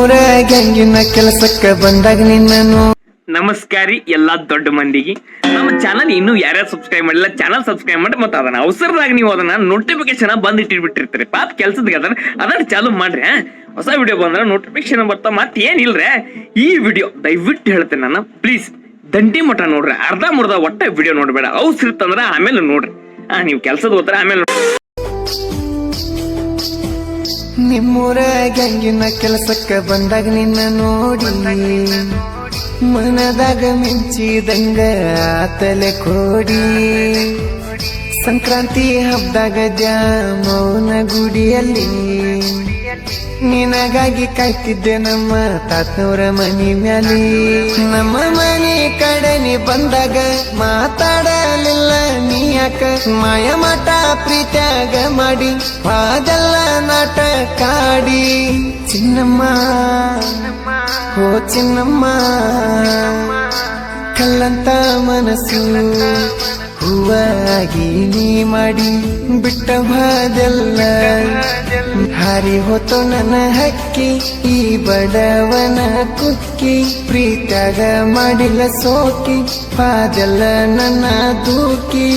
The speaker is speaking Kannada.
ನಿಮ್ಮೂರ ಗ್ಯಾಂಗಿನ ಕೆಲಸಕ್ಕ ಬಂದಾಗ ನಿನ್ನನು ನಮಸ್ಕಾರಿ ಎಲ್ಲಾ ದೊಡ್ಡ ಮಂದಿಗೆ. ನಮ್ಮ ಚಾನಲ್ ಇನ್ನೂ ಯಾರ್ಯಾರು ಸಬ್ಸ್ಕ್ರೈಬ್ ಮಾಡಿಲ್ಲ ಚಾನಲ್ ಸಬ್ಸ್ಕ್ರೈಬ್ ಮಾಡಿ ಮತ್ತೆ ಅದನ್ನ ಅವಸರದಾಗ ನೀವು ಅದನ್ನ ನೋಟಿಫಿಕೇಶನ್ ಬಂದ್ ಇಟ್ಟಿರ್ಬಿಟ್ಟಿರ್ತೀರಿ ಪಾಪ ಕೆಲ್ಸದ ಅದನ್ನ ಅದನ್ನ ಚಾಲು ಮಾಡ್ರಿ? ಹೊಸ ವಿಡಿಯೋ ಬಂದ್ರೆ ನೋಟಿಫಿಕೇಶನ್ ಬರ್ತಾ ಮತ್ತೆ ಏನಿಲ್ರೆ? ಈ ವಿಡಿಯೋ ದಯವಿಟ್ಟು ಹೇಳ್ತೇನೆ ನಾನು ಪ್ಲೀಸ್ ದಂಡಿ ಮಠ ನೋಡ್ರಿ, ಅರ್ಧ ಮುರ್ಧ ಒಟ್ಟ ವಿಡಿಯೋ ನೋಡ್ಬೇಡ. ಅವಸರ ಇತ್ತಂದ್ರ ಆಮೇಲೆ ನೋಡ್ರಿ. ನೀವು ಕೆಲ್ಸದ ಹೋದ್ರೆ ಆಮೇಲೆ ನೋಡ್ರಿ. ನಿಮ್ಮೂರ ಗಂಗಿನ ಕೆಲಸಕ್ಕೆ ಬಂದಾಗ ನಿನ್ನ ನೋಡಿ. ಮನದಾಗ ಮಿಂಚಿದಂಗ ಆತಲೆ ಕೋಡಿ. ಸಂಕ್ರಾಂತಿ ಹಬ್ಬದಾಗ ಜಾಮೌನ ಗುಡಿಯಲ್ಲಿ. ನಿನಗಾಗಿ ಕಾಯ್ತಿದ್ದೆ ನಮ್ಮ ತಾತನವರ ಮನಿ ಮ್ಯಾಲಿ. ನಮ್ಮ ಮನೆ ಕಡೆ ನೀ ಬಂದಾಗ ಮಾತಾಡಲಿಲ್ಲ ನೀ ಯಾಕ? ಮಾಯ ಮಾಟ ಪ್ರೀತ್ಯಾಗ ಮಾಡಿ. ಅದೆಲ್ಲ ಕಾಡಿ, ಚಿನ್ನಮ್ಮ. ಓ ಚಿನ್ನಮ್ಮ, ಕಲ್ಲಂತ ಮನಸ್ಸು ಹೂವಾಗಿ ನೀ ಮಾಡಿ ಬಿಟ್ಟ ಬಾದೆಲ್ಲ ಹಾರಿ ಹೋತು ನನ್ನ ಹಕ್ಕಿ, ಈ ಬಡವನ ಕುಕ್ಕಿ ಪ್ರೀತಾಗ ಮಾಡಿಲ್ಲ ಸೋಕಿ ಪಾದೆಲ್ಲ ನನ್ನ ದೂಕಿ